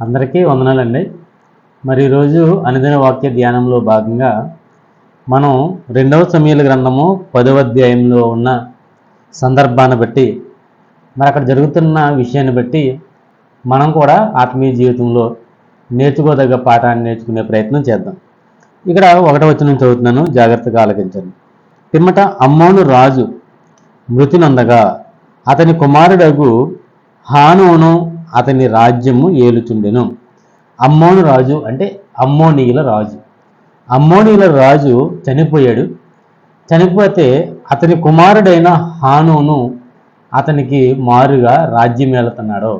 అందరికీ వందనాలండి. మరి ఈరోజు అనుదిన వాక్య ధ్యానంలో భాగంగా మనం రెండవ సమయాల గ్రంథము పదవ అధ్యాయంలో ఉన్న సందర్భాన్ని బట్టి మరి అక్కడ జరుగుతున్న విషయాన్ని బట్టి మనం కూడా ఆత్మీయ జీవితంలో నేర్చుకోదగ్గ పాఠాన్ని నేర్చుకునే ప్రయత్నం చేద్దాం. ఇక్కడ ఒకటి వచ్చిన చదువుతున్నాను జాగ్రత్తగా ఆలకించండి. పిమ్మట అమ్మోను రాజు మృతి నందగా అతని కుమారుడగు హానోను అతని రాజ్యము ఏలుచుండెను. అమ్మోను రాజు అంటే అమ్మోనీయుల రాజు. అమ్మోనీయుల రాజు చనిపోయాడు. చనిపోతే అతని కుమారుడైన హానోను అతనికి మారుగా రాజ్యం ఏలుతున్నాడు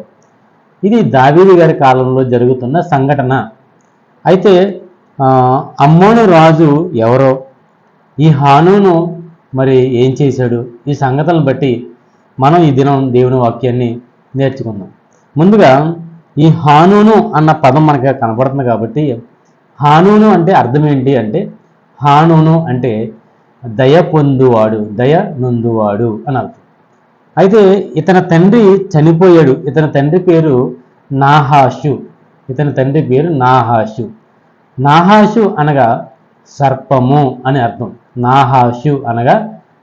ఇది దావీది గారి కాలంలో జరుగుతున్న సంఘటన. అయితే అమ్మోను రాజు ఎవరో? ఈ హానూను మరి ఏం చేశాడు? ఈ సంగతులను బట్టి మనం ఈ దినం దేవుని వాక్యాన్ని నేర్చుకుందాం. ముందుగా ఈ హానూను అన్న పదం మనకి కనపడుతుంది కాబట్టి హానూను అంటే అర్థం ఏంటి అంటే హానూను అంటే దయ పొందువాడు దయ నొందువాడు అని అర్థం. అయితే ఇతని తండ్రి చనిపోయాడు. ఇతని తండ్రి పేరు నాహాషు. ఇతని తండ్రి పేరు నాహాషు. నాహాషు అనగా సర్పము అని అర్థం. నాహాషు అనగా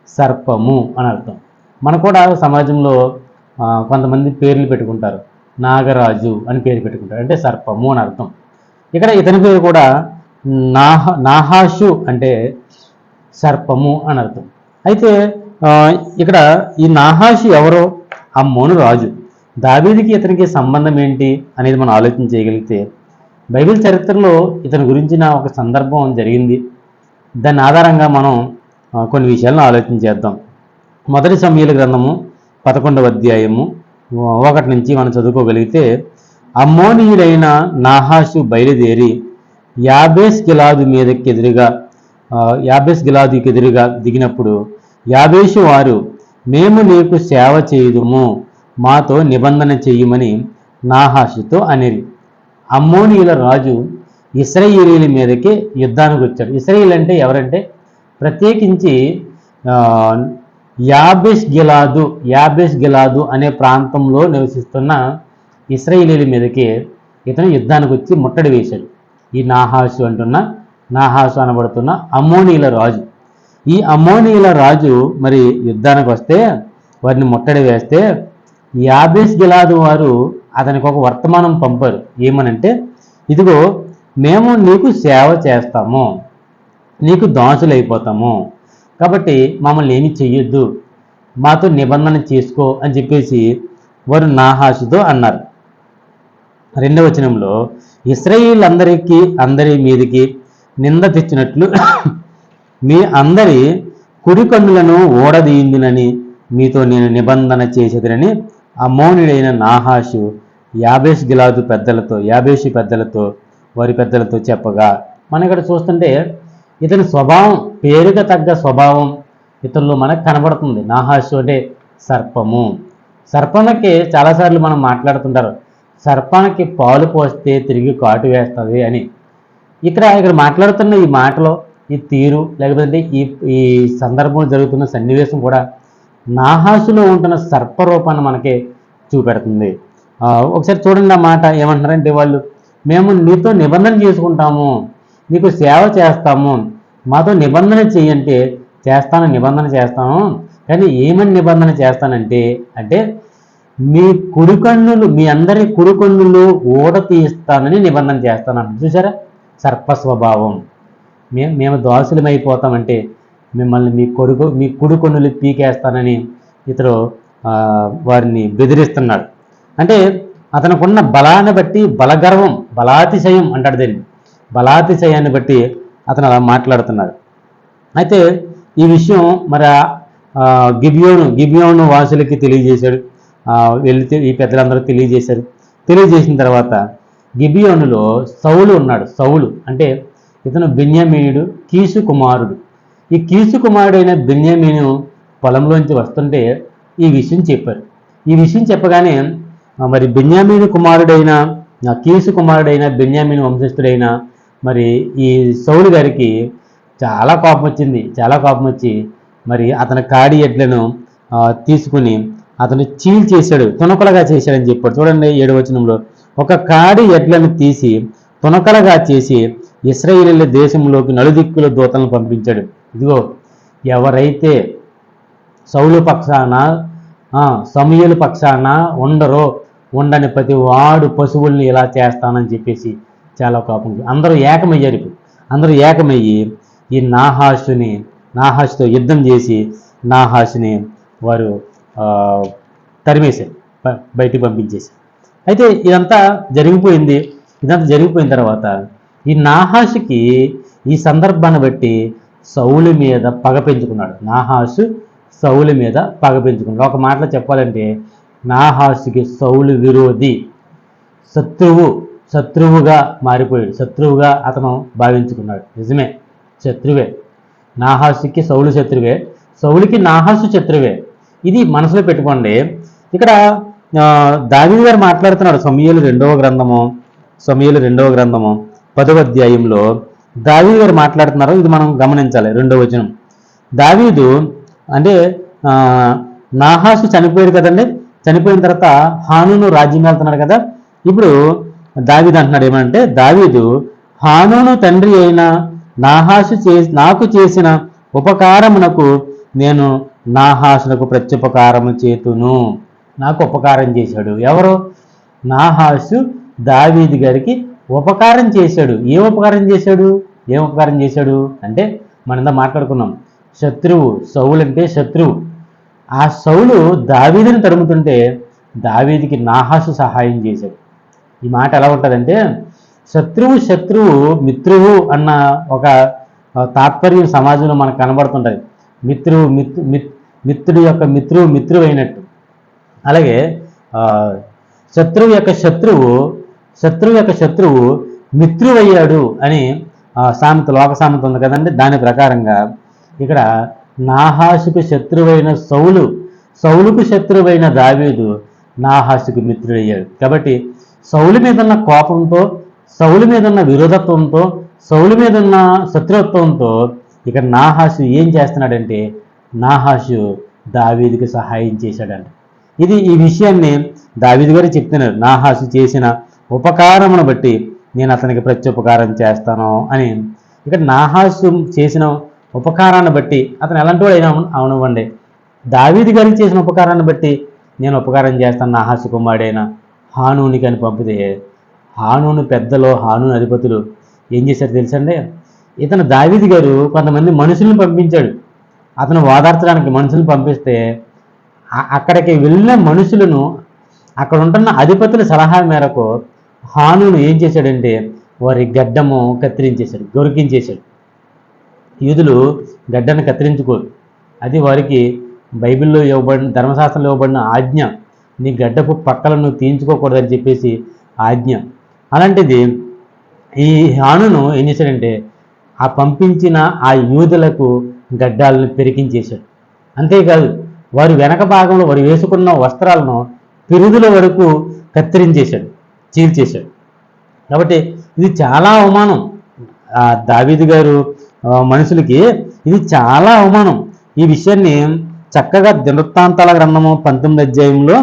సర్పము అని అర్థం. మన కూడా సమాజంలో కొంతమంది పేర్లు పెట్టుకుంటారు. నాగరాజు అని పేరు పెట్టుకుంటాడు అంటే సర్పము అని అర్థం. ఇక్కడ ఇతని పేరు కూడా నాహ నాహాషు అంటే సర్పము అని అర్థం. అయితే ఇక్కడ ఈ నాహాషు ఎవరో? అమ్మోను రాజు. దావీదికి ఇతనికి సంబంధం ఏంటి అనేది మనం ఆలోచన చేయగలిగితే బైబిల్ చరిత్రలో ఇతని గురించిన ఒక సందర్భం జరిగింది. దాని ఆధారంగా మనం కొన్ని విషయాలను ఆలోచన చేద్దాం. మొదటి సమయాల గ్రంథము పదకొండవ అధ్యాయము ఒకటి నుంచి మనం చదువుకోగలిగితే అమ్మోనీయుడైన నాహాషు బయలుదేరి యాబేస్ గిలాదు మీదకి ఎదురుగా యాబేస్ గిలాదుకి ఎదురుగా దిగినప్పుడు యాబేషు వారు మేము నీకు సేవ చేయుదుము మాతో నిబంధన చెయ్యమని నాహాషుతో అనిరి. అమ్మోనీయుల రాజు ఇస్రాయేలీల మీదకి యుద్ధానికి వచ్చాడు. ఇస్రాయేల్ అంటే ఎవరంటే? ప్రత్యేకించి యాబిష్ గిలాదు యాబిష్ గిలాదు అనే ప్రాంతంలో నివసిస్తున్న ఇస్రాయిలీల మీదకి ఇతను యుద్ధానికి వచ్చి ముట్టడి వేశాడు. ఈ నాహాసు అంటున్న నాహాసు అనబడుతున్న అమోనీల రాజు. ఈ అమోనీల రాజు మరి యుద్ధానికి వస్తే వారిని ముట్టడి వేస్తే యాబేస్ గిలాదు వారు అతనికి ఒక వర్తమానం పంపారు. ఏమనంటే ఇదిగో మేము నీకు సేవ చేస్తాము నీకు దాసులు అయిపోతాము కాబట్టి మమ్మల్ని ఏమి చెయ్యొద్దు. మాతో నిబంధన చేసుకో అని చెప్పేసి వారు నాహాసుతో అన్నారు. రెండవ వచనంలో ఇస్రాయిలందరికీ అందరి మీదికి నింద తెచ్చినట్లు మీ అందరి కుడి కన్నులను మీతో నేను నిబంధన చేసేదినని అమోనుడైన నాహాషు యాబేష్ గిలాదు పెద్దలతో యాబేషి పెద్దలతో వారి పెద్దలతో చెప్పగా. మనం ఇక్కడ చూస్తుంటే ఇతని స్వభావం పేరుగా తగ్గ స్వభావం ఇతరులు మనకు కనబడుతుంది. నాహాసు అంటే సర్పము. సర్పంకి చాలాసార్లు మనం మాట్లాడుతుంటారు సర్పానికి పాలు పోస్తే తిరిగి కాటు వేస్తుంది అని. ఇక్కడ ఇక్కడ మాట్లాడుతున్న ఈ మాటలో ఈ తీరు లేకపోతే ఈ ఈ సందర్భంలో జరుగుతున్న సన్నివేశం కూడా నాహాసులో ఉంటున్న సర్ప రూపాన్ని మనకి చూపెడుతుంది. ఒకసారి చూడండి ఆ మాట ఏమంటున్నారంటే వాళ్ళు మేము నీతో నిబంధన చేసుకుంటాము నీకు సేవ చేస్తాము మాతో నిబంధన చేయంటే చేస్తాను నిబంధన చేస్తాను. కానీ ఏమని నిబంధన చేస్తానంటే అంటే మీ కుడికన్నులు మీ అందరి కుడికన్నులు ఊడ తీస్తానని నిబంధన చేస్తాను చూసారా సర్పస్వభావం. మేము మేము దోషులమైపోతామంటే మిమ్మల్ని మీ కొడుకు మీ కుడికొన్నులు పీకేస్తానని ఇతడు వారిని బెదిరిస్తున్నాడు. అంటే అతనుకున్న బలాన్ని బట్టి బలగర్వం బలాతిశయం అంటాడు దీన్ని. బలాతిశయాన్ని బట్టి అతను అలా మాట్లాడుతున్నాడు. అయితే ఈ విషయం మరి గిబియోను గిబియోను వాసులకి తెలియజేశాడు. వెళితే ఈ పెద్దలందరూ తెలియజేశారు తెలియజేసిన తర్వాత గిబియోనులో సౌలు ఉన్నాడు. సౌలు అంటే ఇతను బెన్యామీనుడు కీసు కుమారుడు. ఈ కీసు కుమారుడైన బెన్యామీను పొలంలోంచి వస్తుంటే ఈ విషయం చెప్పారు. ఈ విషయం చెప్పగానే మరి బెన్యామీను కుమారుడైన కీసు కుమారుడైన బెన్యామీను వంశస్థుడైన మరి ఈ సౌలు గారికి చాలా కోపం వచ్చింది. చాలా కోపం వచ్చి మరి అతని కాడి ఎడ్లను తీసుకుని అతను చీల్ చేశాడు. తునకలుగా చేశాడని చెప్పాడు. చూడండి ఏడు వచనంలో. ఒక కాడి ఎడ్లను తీసి తునకలగా చేసి ఇస్రాయేలీల దేశంలోకి నలుదిక్కుల దూతలను పంపించాడు. ఇదిగో ఎవరైతే సౌలు పక్షాన సమయలు పక్షాన ఉండరో ఉండని ప్రతి వాడు పశువుల్ని ఇలా చేస్తానని చెప్పేసి చాలా కోపం. అందరూ ఏకమయ్యారు ఇప్పుడు. అందరూ ఏకమయ్యి ఈ నాహాసుని నాహాసుతో యుద్ధం చేసి నాహాసుని వారు తరిమేశారు. బ- బయటికి పంపించేసి అయితే ఇదంతా జరిగిపోయింది. ఇదంతా జరిగిపోయిన తర్వాత ఈ నాహాసుకి ఈ సందర్భాన్ని బట్టి సౌలు మీద పగ పెంచుకున్నాడు. నాహాసు సౌలు మీద పగ పెంచుకున్నాడు. ఒక మాటలో చెప్పాలంటే నాహాసుకి సౌలు విరోధి శత్రువు శత్రువుగా మారిపోయాడు. శత్రువుగా అతను భావించుకున్నాడు. నిజమే. శత్రువే. నాహాసుకి సౌలు శత్రువే. సౌలికి నాహాసు శత్రువే. ఇది మనసులో పెట్టుకోండి. ఇక్కడ ఆ, గారు మాట్లాడుతున్నాడు సమయలు రెండవ గ్రంథము సమయలు రెండవ గ్రంథము పదవ అధ్యాయంలో దావీదు గారు మాట్లాడుతున్నారు. ఇది మనం గమనించాలి రెండవ వచనం. దావీదు అంటే నాహాసు చనిపోయాడు కదండి. చనిపోయిన తర్వాత హానును రాజ్యం వెళ్తున్నాడు కదా. ఇప్పుడు దావీదు అంటున్నాడు ఏమంటే దావీదు హానును తండ్రి అయిన నాహాసు చే నాకు చేసిన ఉపకారమునకు నేను నాహాసునకు ప్రత్యుపకారము చేతును. నాకు ఉపకారం చేశాడు. ఎవరు? నాహాసు దావీదు గారికి ఉపకారం చేశాడు. ఏ ఉపకారం చేశాడు? ఏం ఉపకారం చేశాడు? అంటే మనంతా మాట్లాడుకున్నాం. శత్రువు సౌలు అంటే శత్రువు. ఆ సౌలు దావీదుని తరుముతుంటే దావీదికి నాహాసు సహాయం చేశాడు. ఈ మాట ఎలా ఉంటుందంటే శత్రువు శత్రువు మిత్రువు అన్న ఒక తాత్పర్యం సమాజంలో మనకు కనబడుతుంటుంది. మిత్రువు మిత్రు మిత్రుడు యొక్క మిత్రువు మిత్రువు అయినట్టు అలాగే శత్రువు యొక్క శత్రువు శత్రువు యొక్క శత్రువు మిత్రువయ్యాడు అని సామెత లోక సామెత ఉంది కదండి. దాని ప్రకారంగా ఇక్కడ నాహాసుకు శత్రువైన సౌలు సౌలుకు శత్రువైన దావీదు నాహాసుకు మిత్రుడయ్యాడు. కాబట్టి సౌలు మీద ఉన్న కోపంతో సౌలు మీదున్న విరోధత్వంతో సౌలు మీద ఉన్న శత్రుత్వంతో ఇక్కడ నాహాసు ఏం చేస్తున్నాడంటే నాహాసు దావీదికి సహాయం చేశాడంట. ఇది ఈ విషయాన్ని దావీది గారు చెప్తున్నారు. నాహాసు చేసిన ఉపకారమును బట్టి నేను అతనికి ప్రత్యుపకారం చేస్తాను అని. ఇక్కడ నాహాసు చేసిన ఉపకారాన్ని బట్టి అతను ఎలాంటి వాడు అయినా అవనివ్వండి. దావీది గారికి చేసిన ఉపకారాన్ని బట్టి నేను ఉపకారం చేస్తాను నాహాసు కుమారుడైనా హానూనికి అని పంపితే హానూను పెద్దలో హానూను అధిపతులు ఏం చేశారు తెలుసండి? ఇతను దావిది గారు కొంతమంది మనుషుల్ని పంపించాడు. అతను వాదార్చడానికి మనుషులను పంపిస్తే అక్కడికి వెళ్ళిన మనుషులను అక్కడ ఉంటున్న అధిపతుల సలహా మేరకు హానును ఏం చేశాడంటే వారి గడ్డము కత్తిరించేశాడు గొరికించేశాడు యూదులు గడ్డను కత్తిరించుకోరు. అది వారికి బైబిల్లో ఇవ్వబడిన ధర్మశాస్త్రంలో ఇవ్వబడిన ఆజ్ఞ. నీ గడ్డపు పక్కలను తీయించుకోకూడదని చెప్పేసి ఆజ్ఞ. అలాంటిది ఈ హానును ఏం చేశాడంటే ఆ పంపించిన ఆ యూదులకు గడ్డాలను పెరికించేశాడు అంతేకాదు వారి వెనక భాగంలో వారు వేసుకున్న వస్త్రాలను పిరుదుల వరకు కత్తిరించేశాడు చీల్చేశాడు. కాబట్టి ఇది చాలా అవమానం. ఆ దావీదు గారు మనుషులకి ఇది చాలా అవమానం. ఈ విషయాన్ని చక్కగా దినవృత్తాంతాల గ్రంథము పంతొమ్మిది అధ్యాయంలో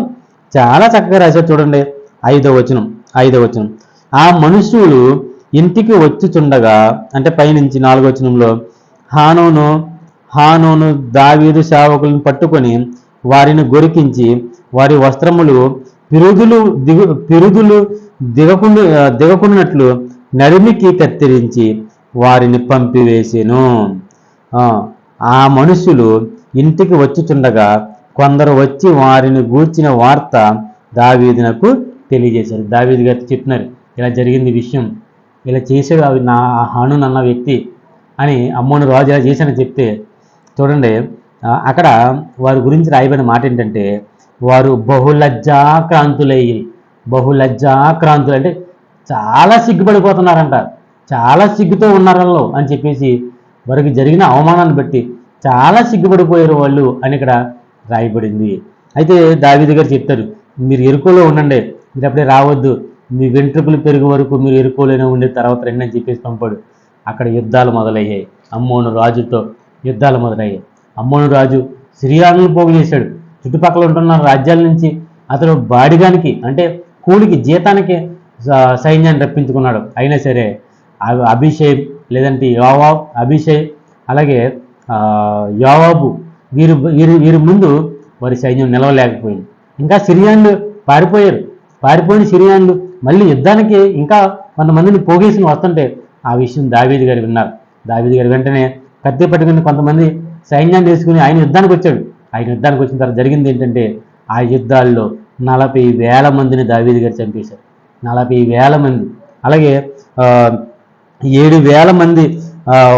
చాలా చక్కగా రాశారు చూడండి. ఐదో వచనం ఐదో వచనం. ఆ మనుషులు ఇంటికి వచ్చుచుండగా అంటే పైనుంచి నాలుగో వచనంలో హానోను హానోను దావీదు సేవకులను పట్టుకొని వారిని గొరికించి వారి వస్త్రములు పిరుదులు దిగు పిరుదులు దిగకుండా దిగకున్నట్లు నడిమికి కత్తిరించి వారిని పంపివేసెను. ఆ, ఆ మనుషులు ఇంటికి వచ్చుచుండగా కొందరు వచ్చి వారిని గూర్చిన వార్త దావీదునకు తెలియజేశారు. దావీదు గారు చెప్పినారు ఇలా జరిగింది విషయం. ఇలా చేశాడు అవి నా హానున్ అన్న వ్యక్తి అని అమ్మోను రాజు ఇలా చేశానని చెప్తే చూడండి అక్కడ వారి గురించి రాయబడిన మాట ఏంటంటే వారు బహులజ్జాక్రాంతులయ్యి బహులజ్జాక్రాంతులు అంటే చాలా సిగ్గుపడిపోతున్నారంట. చాలా సిగ్గుతో ఉన్నారు వాళ్ళు అని చెప్పేసి వారికి జరిగిన అవమానాన్ని బట్టి చాలా సిగ్గుపడిపోయారు వాళ్ళు అని ఇక్కడ రాయబడింది. అయితే దావిది గారు చెప్తారు మీరు ఎరుకోలో ఉండండి మీరు అప్పుడే రావద్దు. మీ వెంట్రుకలు పెరుగు వరకు మీరు ఎరుకోలోనే ఉండే తర్వాత రండి అని చెప్పేసి పంపాడు. అక్కడ యుద్ధాలు మొదలయ్యాయి. అమ్మోను రాజుతో యుద్ధాలు మొదలయ్యాయి. అమ్మోను రాజు సిరియాలను పోగు చేశాడు. చుట్టుపక్కల ఉంటున్న రాజ్యాల నుంచి అతను బాడిగానికి అంటే కూలికి జీతానికి స- సైన్యాన్ని రప్పించుకున్నాడు. అయినా సరే అభిషేక్ లేదంటే యోవాబ్ అభిషేక్ అలాగే యోవాబు వీరు వీరు వీరి ముందు వారి సైన్యం నిలవలేకపోయింది. ఇంకా సిరియాన్లు పారిపోయారు. పారిపోయిన సిరియాన్లు మళ్ళీ యుద్ధానికి ఇంకా కొంతమందిని పోగేసుకుని వస్తుంటే ఆ విషయం దావీది గారు విన్నారు. దావీది గారు వెంటనే కత్తి పట్టుకుని కొంతమంది సైన్యాన్ని తీసుకుని ఆయన యుద్ధానికి వచ్చాడు. ఆయన యుద్ధానికి వచ్చిన తర్వాత జరిగింది ఏంటంటే ఆ యుద్ధాల్లో నలభై వేల మందిని దావీది గారు చంపేశారు. నలభై వేల మంది. అలాగే ఏడు వేల మంది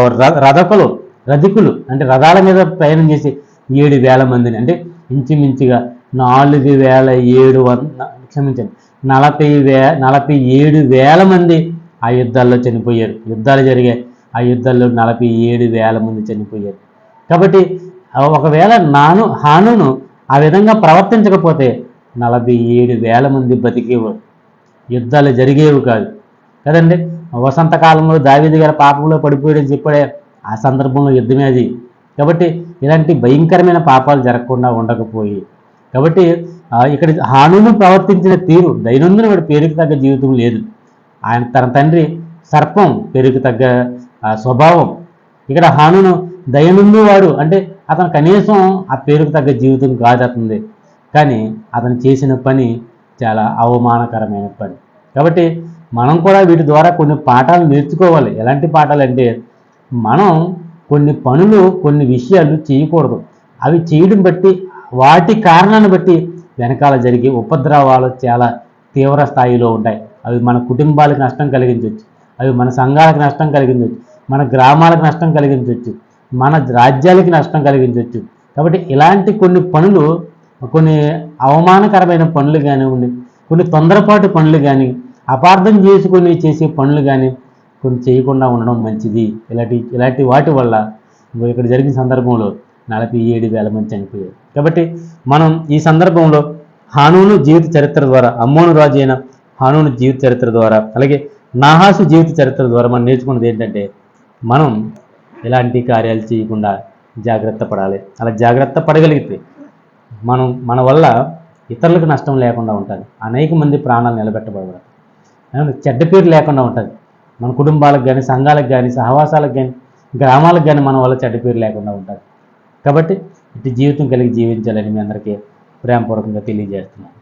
ర- రథకులు రథికులు అంటే రథాల మీద ప్రయాణం చేసి ఏడు వేల మందిని అంటే ఇంచుమించుగా నాలుగు వేల ఏడు వంద క్షమించండి నలభై వే నలభై ఏడు వేల మంది ఆ యుద్ధాల్లో చనిపోయారు. యుద్ధాలు జరిగాయి. ఆ యుద్ధాల్లో నలభై ఏడు వేల మంది చనిపోయారు. కాబట్టి ఒకవేళ నాను హానును ఆ విధంగా ప్రవర్తించకపోతే నలభై ఏడు వేల మంది బతికేవారు యుద్ధాలు జరిగేవి కాదు. కదండి? వసంతకాలంలో దావీది గారి పాపంలో పడిపోయాడని చెప్పాడే? ఆ సందర్భంలో యుద్ధమే అది. కాబట్టి ఇలాంటి భయంకరమైన పాపాలు జరగకుండా ఉండకపోయి కాబట్టి ఇక్కడ హానును ప్రవర్తించిన తీరు దైనందిన వాడు పేరుకు తగ్గ జీవితం లేదు. ఆయన తన తండ్రి సర్పం పేరుకు తగ్గ స్వభావం. ఇక్కడ హానును దయనుందు వాడు అంటే అతను కనీసం ఆ పేరుకు తగ్గ జీవితం కాదు అతనిది. కానీ అతను చేసిన పని చాలా అవమానకరమైన పని. కాబట్టి మనం కూడా వీటి ద్వారా కొన్ని పాఠాలు నేర్చుకోవాలి. ఎలాంటి పాఠాలు అంటే మనం కొన్ని పనులు కొన్ని విషయాలు చేయకూడదు. అవి చేయడం బట్టి వాటి కారణాన్ని బట్టి వెనకాల జరిగే ఉపద్రవాలు చాలా తీవ్ర స్థాయిలో ఉంటాయి. అవి మన కుటుంబాలకు నష్టం కలిగించవచ్చు అవి మన సంఘాలకు నష్టం కలిగించవచ్చు మన గ్రామాలకు నష్టం కలిగించవచ్చు మన రాజ్యాలకి నష్టం కలిగించవచ్చు కాబట్టి ఇలాంటి కొన్ని పనులు కొన్ని అవమానకరమైన పనులు కానివ్వండి కొన్ని తొందరపాటు పనులు కానీ అపార్థం చేసుకొని చేసే పనులు కానీ కొన్ని చేయకుండా ఉండడం మంచిది. ఇలాంటి ఇలాంటి వాటి వల్ల ఇక్కడ జరిగిన సందర్భంలో నలభై ఏడు వేల మంది చనిపోయారు. కాబట్టి మనం ఈ సందర్భంలో హానూను జీవిత చరిత్ర ద్వారా అమ్మోను రాజు అయిన హానూను జీవిత చరిత్ర ద్వారా అలాగే నాహాసు జీవిత చరిత్ర ద్వారా మనం నేర్చుకున్నది ఏంటంటే మనం ఇలాంటి కార్యాలు చేయకుండా జాగ్రత్త పడాలి. అలా జాగ్రత్త పడగలిగితే మనం మన వల్ల ఇతరులకు నష్టం లేకుండా ఉంటుంది. అనేక మంది ప్రాణాలు నిలబెట్టబడతారు చెడ్డ పేరు లేకుండా ఉంటుంది. మన కుటుంబాలకు కానీ సంఘాలకు కానీ సహవాసాలకు కానీ గ్రామాలకు కానీ మన వల్ల చెడ్డ పేరు లేకుండా ఉంటుంది కాబట్టి ఇటు జీవితం కలిగి జీవించాలని మీ అందరికీ ప్రేమపూర్వకంగా తెలియజేస్తున్నాను.